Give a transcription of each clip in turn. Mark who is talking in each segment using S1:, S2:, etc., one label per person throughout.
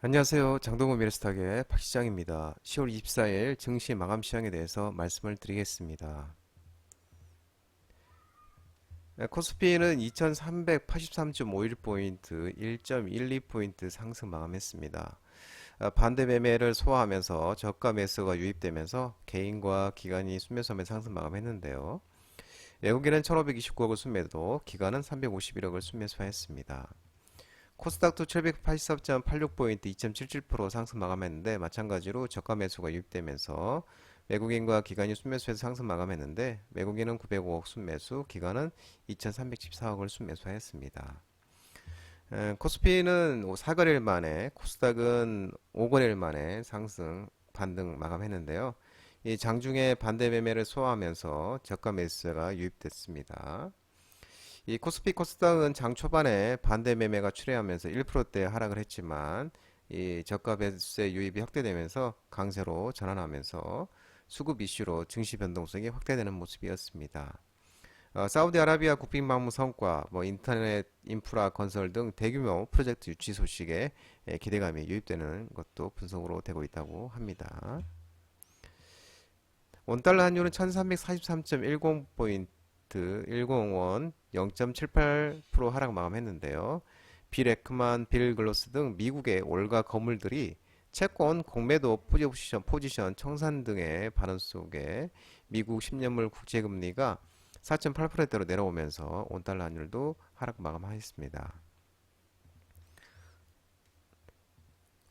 S1: 안녕하세요. 장동건 미래스탁의 박 시장입니다. 10월 24일 증시 마감 시황에 대해서 말씀을 드리겠습니다. 네, 코스피는 2383.51포인트, 1.12포인트 상승 마감했습니다. 아, 반대 매매를 소화하면서 저가 매수가 유입되면서 개인과 기관이 순매수하며 상승 마감했는데요. 외국인은 1529억을 순매도, 기관은 351억을 순매수했습니다. 코스닥도 783.86포인트 2.77% 상승 마감했는데 마찬가지로 저가 매수가 유입되면서 외국인과 기관이 순매수해서 상승 마감했는데 외국인은 905억 순매수, 기관은 2,314억을 순매수했습니다. 에, 코스피는 4거래일 만에, 코스닥은 5거래일 만에 상승 반등 마감했는데요. 이 장중에 반대 매매를 소화하면서 저가 매수가 유입됐습니다. 이 코스피 코스닥은 장 초반에 반대 매매가 출회하면서 1%대 하락을 했지만 이 저가 매수세 유입이 확대되면서 강세로 전환하면서 수급 이슈로 증시 변동성이 확대되는 모습이었습니다. 어, 사우디아라비아 국빈 방문 성과, 뭐 인터넷 인프라 건설 등 대규모 프로젝트 유치 소식에 예, 기대감이 유입되는 것도 분석으로 되고 있다고 합니다. 원달러 환율은 1343.10포인트 101원 0.78% 하락 마감했는데요. 빌 에크만, 빌 글로스 등 미국의 올가 거물들이 채권 공매도 포지션, 포지션 청산 등의 발언 속에 미국 10년물 국채금리가 4.8%대로 내려오면서 원달러 환율도 하락 마감하였습니다.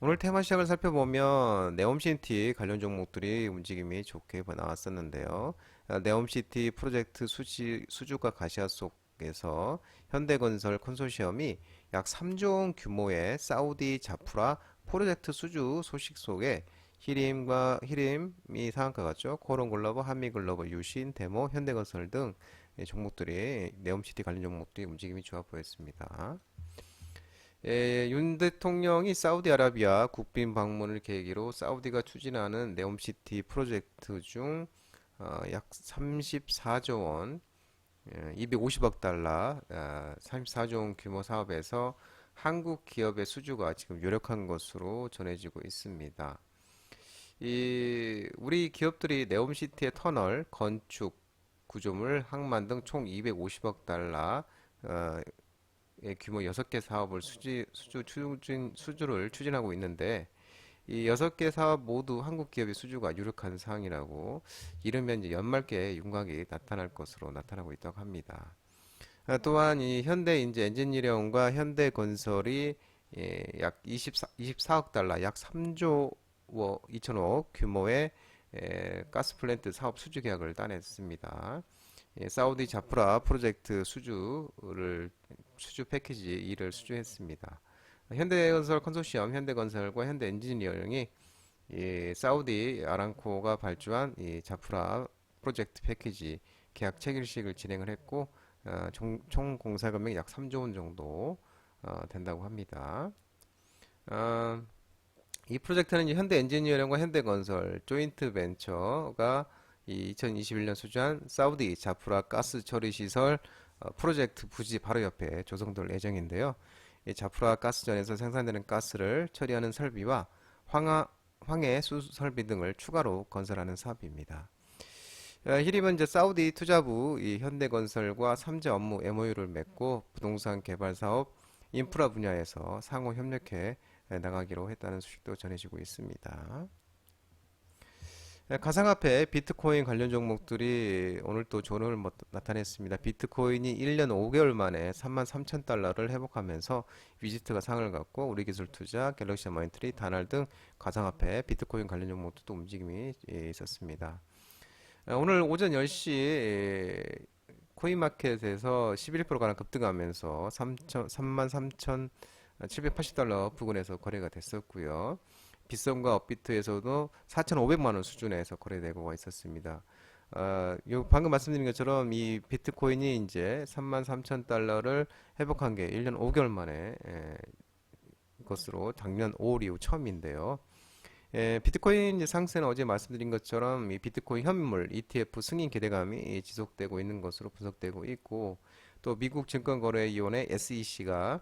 S1: 오늘 테마 시장을 살펴보면 네옴시티 관련 종목들이 움직임이 좋게 나왔었는데요. 아, 네옴시티 프로젝트 수지, 수주가 가시화 속에서 현대건설 컨소시엄이 약 3조 원 규모의 사우디 자프라 프로젝트 수주 소식 속에 히림과 히림이 상한가 같죠. 코론 글로벌, 한미 글로벌, 유신, 데모, 현대건설 등 종목들이 네옴시티 관련 종목들이 움직임이 좋아 보였습니다. 예, 윤 대통령이 사우디아라비아 국빈 방문을 계기로 사우디가 추진하는 네옴시티 프로젝트 중 어, 약 34조 원, 예, 250억 달러, 아, 34조 원 규모 사업에서 한국 기업의 수주가 지금 유력한 것으로 전해지고 있습니다. 이 우리 기업들이 네옴시티의 터널, 건축, 구조물, 항만 등 총 250억 달러 어, 의 규모 6개 사업을 수지, 수주, 추진, 수주를 추진하고 있는데 이 여섯 개 사업 모두 한국 기업의 수주가 유력한 사항이라고 이르면 이제 연말께 윤곽이 나타날 것으로 나타나고 있다고 합니다. 아, 또한 이 현대 인제 엔지니어링과 현대 건설이 예, 약 24, 24억 달러, 약 3조 2천억 규모의 예, 가스 플랜트 사업 수주 계약을 따냈습니다. 예, 사우디 자프라 프로젝트 수주를 수주 패키지 2를 수주했습니다. 현대건설 컨소시엄, 현대건설과 현대엔지니어링이 이 사우디 아람코가 발주한 이 자프라 프로젝트 패키지 계약 체결식을 진행을 했고 어, 총, 총 공사 금액 약 3조 원 정도 어, 된다고 합니다. 어, 이 프로젝트는 현대 엔지니어링과 현대건설 조인트 벤처가 이 2021년 수주한 사우디 자프라 가스 처리 시설 어, 프로젝트 부지 바로 옆에 조성될 예정인데요. 이 자프라 가스전에서 생산되는 가스를 처리하는 설비와 황하, 황해 수 설비 등을 추가로 건설하는 사업입니다. 어, 히림은 이제 사우디 투자부 이 현대건설과 삼재 업무 MOU를 맺고 부동산 개발 사업, 인프라 분야에서 상호 협력해 나가기로 했다는 소식도 전해지고 있습니다. 네, 가상화폐 비트코인 관련 종목들이 오늘 또 좋은 뭐 나타냈습니다. 비트코인이 1년 5개월 만에 3만 3천 달러를 회복하면서 위지트가 상을 갖고 우리 기술 투자, 갤럭시 마인트리, 다날 등 가상화폐 비트코인 관련 종목도 움직임이 예, 있었습니다. 아, 오늘 오전 10시 코인마켓에서 11%가량 급등하면서 3만 3,780달러 부근에서 거래가 됐었고요. 빗썸과 업비트에서도 4,500만 원 수준에서 거래되고 있었습니다. 어, 요 방금 말씀드린 것처럼 이 비트코인이 이제 33,000달러를 회복한 게 1년 5개월 만에 에, 것으로 작년 5월 이후 처음인데요. 에, 비트코인 상승은 어제 말씀드린 것처럼 이 비트코인 현물 ETF 승인 기대감이 지속되고 있는 것으로 분석되고 있고 또 미국 증권거래위원회 SEC가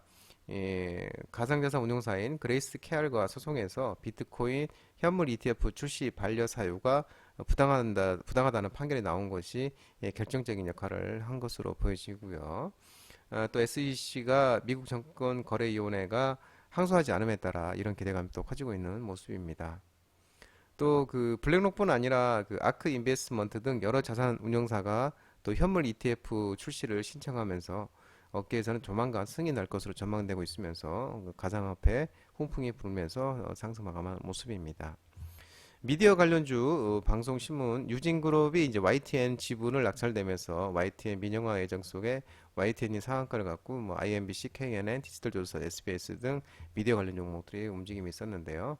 S1: 예, 가상자산 운용사인 그레이스 케알과 소송에서 비트코인 현물 ETF 출시 반려 사유가 부당하다, 부당하다는 판결이 나온 것이 예, 결정적인 역할을 한 것으로 보여지고요. 아, 또 SEC가 미국 정권거래위원회가 항소하지 않음에 따라 이런 기대감이 또 커지고 있는 모습입니다. 또 그 블랙록뿐 아니라 그 아크 인베스트먼트 등 여러 자산 운용사가 또 현물 ETF 출시를 신청하면서 업계에서는 조만간 승인이 날 것으로 전망되고 있으면서 그 가상화폐 훈풍이 불면서 어, 상승 마감한 모습입니다. 미디어 관련주 어, 방송 신문 유진그룹이 이제 YTN 지분을 낙찰되면서 YTN 민영화 예정 속에 YTN이 상한가를 갖고 뭐 IMBC, KNN, 디지털조선, SBS 등 미디어 관련 종목들이 움직임이 있었는데요.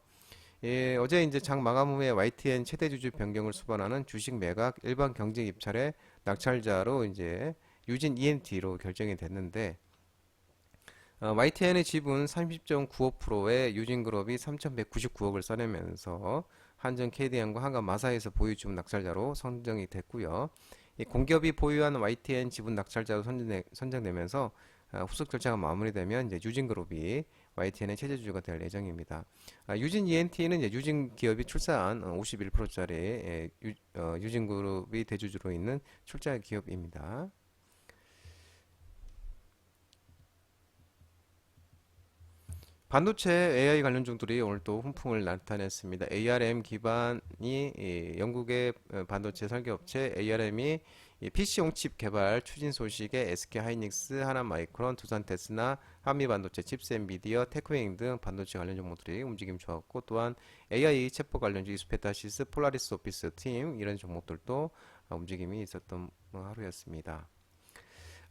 S1: 예, 어제 이제 장 마감 후에 YTN 최대 주주 변경을 수반하는 주식 매각 일반 경쟁 입찰의 낙찰자로 이제 유진 ENT로 결정이 됐는데 어, YTN의 지분 30.95%에 유진그룹이 3,199억을 써내면서 한전 KDN과 한강 마사에서 보유 주문 낙찰자로 선정이 됐고요. 이 공기업이 보유한 YTN 지분 낙찰자로 선정되, 선정되면서 아, 후속 절차가 마무리되면 이제 유진그룹이 YTN의 체제주주가 될 예정입니다. 아, 유진 ENT는 이제 유진 기업이 출사한 51%짜리 예, 유, 어, 유진그룹이 대주주로 있는 출자 기업입니다. 반도체 AI 관련주들이 오늘 또 훈풍을 나타냈습니다. ARM 기반이 이 영국의 어, 반도체 설계업체 ARM이 PC용 칩 개발 추진 소식에 SK 하이닉스, 하나마이크론, 두산 테스나, 한미 반도체, 칩스 엔비디어, 테크웨잉 등 반도체 관련 종목들이 움직임 좋았고 또한 AI 챗봇 관련주 이스페타시스, 폴라리스 오피스 팀 이런 종목들도 움직임이 있었던 하루였습니다.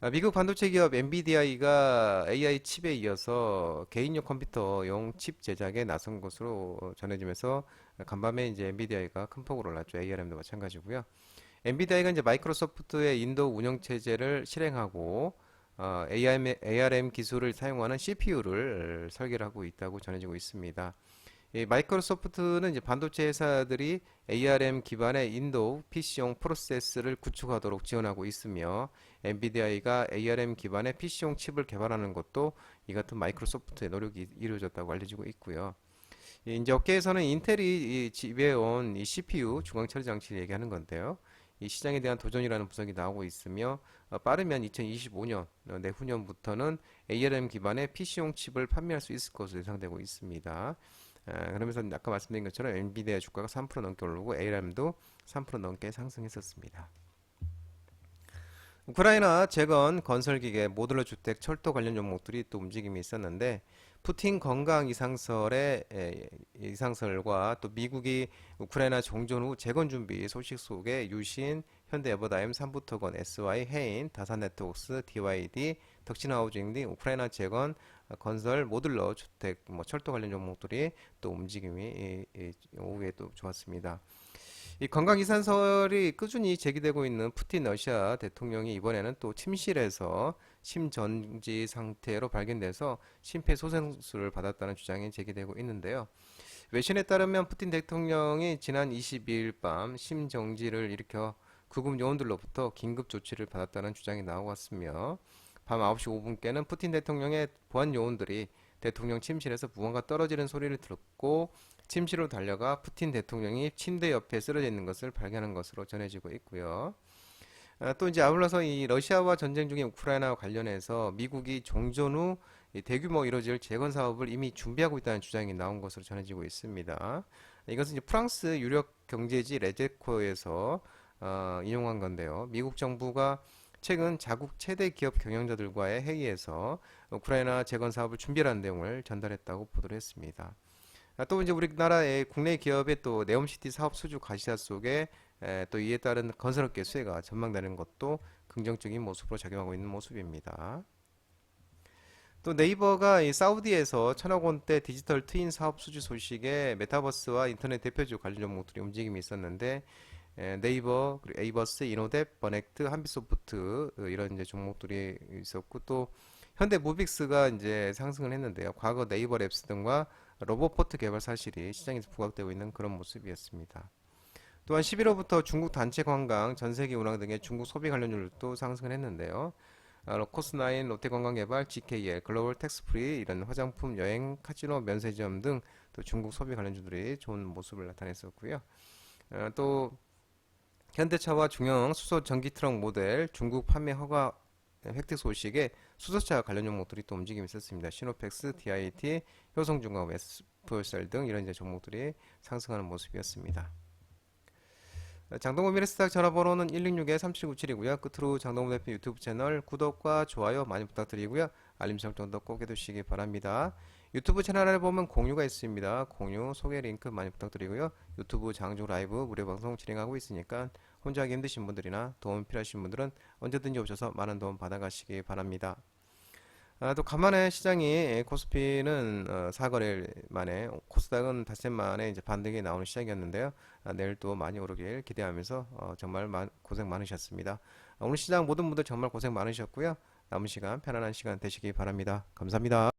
S1: 아, 미국 반도체 기업 엔비디아이가 AI 칩에 이어서 개인용 컴퓨터용 칩 제작에 나선 것으로 전해지면서 간밤에 이제 엔비디아이가 큰 폭으로 올랐죠. ARM도 마찬가지고요. 엔비디아이가 이제 마이크로소프트의 인도 운영 체제를 실행하고 어, ARM, ARM 기술을 사용하는 CPU를 설계를 하고 있다고 전해지고 있습니다. 이 마이크로소프트는 이제 반도체 회사들이 ARM 기반의 인도 PC용 프로세스를 구축하도록 지원하고 있으며 엔비디아가 ARM 기반의 PC용 칩을 개발하는 것도 이 같은 마이크로소프트의 노력이 이루어졌다고 알려지고 있고요. 이 이제 업계에서는 인텔이 이 지배해온 이 CPU 중앙 처리 장치를 얘기하는 건데요. 이 시장에 대한 도전이라는 분석이 나오고 있으며 어, 빠르면 2025년 어, 내후년부터는 ARM 기반의 PC용 칩을 판매할 수 있을 것으로 예상되고 있습니다. 아, 그러면서 아까 말씀드린 것처럼 엔비디아 주가가 3% 넘게 오르고 ARM도 3% 넘게 상승했었습니다. 우크라이나 재건, 건설기계, 모듈러 주택, 철도 관련 종목들이 또 움직임이 있었는데 푸틴 건강 이상설의 에, 이상설과 또 미국이 우크라이나 종전 후 재건 준비 소식 속에 유신, 현대 에버다임, 삼부토건, SY, 해인, 다산네트웍스, DYD, 덕신하우징 등 우크라이나 재건, 건설, 모듈러 주택, 뭐 철도 관련 종목들이 또 움직임이 오후에 또 좋았습니다. 이 건강 이산설이 꾸준히 제기되고 있는 푸틴 러시아 대통령이 이번에는 또 침실에서 심전지 상태로 발견돼서 심폐소생술을 받았다는 주장이 제기되고 있는데요. 외신에 따르면 푸틴 대통령이 지난 22일 밤 심정지를 일으켜 구급 요원들로부터 긴급 조치를 받았다는 주장이 나오고 왔으며 밤 9시 5분께는 푸틴 대통령의 보안 요원들이 대통령 침실에서 무언가 떨어지는 소리를 듣고 침실로 달려가 푸틴 대통령이 침대 옆에 쓰러져 있는 것을 발견한 것으로 전해지고 있고요. 아, 또 이제 아울러서 이 러시아와 전쟁 중인 우크라이나와 관련해서 미국이 종전 후 대규모 이루어질 재건 사업을 이미 준비하고 있다는 주장이 나온 것으로 전해지고 있습니다. 이것은 이제 프랑스 유력 경제지 레제코에서 어, 인용한 건데요. 미국 정부가 최근 자국 최대 기업 경영자들과의 회의에서 우크라이나 재건 사업을 준비하는 내용을 전달했다고 보도를 했습니다. 아, 또 이제 우리나라의 국내 기업의 또 네옴시티 사업 수주 가시화 속에 에, 또 이에 따른 건설업계 수혜가 전망되는 것도 긍정적인 모습으로 작용하고 있는 모습입니다. 또 네이버가 이 사우디에서 천억 원대 디지털 트윈 사업 수주 소식에 메타버스와 인터넷 대표주 관련 종목들이 움직임이 있었는데 에, 네이버, 그리고 에이버스, 이노뎁, 버넥트, 한빛소프트 어, 이런 이제 종목들이 있었고 또 현대 무빅스가 이제 상승을 했는데요. 과거 네이버 랩스 등과 로봇포트 개발 사실이 시장에서 부각되고 있는 그런 모습이었습니다. 또한 11월부터 중국 단체 관광, 전세계 운항 등의 중국 소비 관련율도 상승을 했는데요. 아, 코스9, 롯데관광개발, GKL, 글로벌 텍스프리 이런 화장품, 여행, 카지노, 면세점 등 또 중국 소비 관련주들이 좋은 모습을 나타냈었고요. 어, 또 현대차와 중형 수소 전기 트럭 모델 중국 판매 허가 획득 소식에 수소차 관련 종목들이 또 움직임이 있었습니다. 시노펙스, DIT, 효성중공업, 에스프셀 등 이런 이제 종목들이 상승하는 모습이었습니다. 장동건 미래스탁 전화번호는 166-3797이고요. 끝으로 장동건 대표 유튜브 채널 구독과 좋아요 많이 부탁드리고요. 알림 설정도 꼭 해두시기 바랍니다. 유튜브 채널에 보면 공유가 있습니다. 공유, 소개 링크 많이 부탁드리고요. 유튜브 장조 라이브 무료 방송 진행하고 있으니까 혼자 하기 힘드신 분들이나 도움 필요하신 분들은 언제든지 오셔서 많은 도움 받아가시기 바랍니다. 아, 또 간만에 시장이 코스피는 어, 4거래일 만에 코스닥은 닷새 만에 이제 반등이 나오는 시장이었는데요. 아, 내일 또 많이 오르길 기대하면서 어, 정말 마- 고생 많으셨습니다. 아, 오늘 시장 모든 분들 정말 고생 많으셨고요. 남은 시간 편안한 시간 되시기 바랍니다. 감사합니다.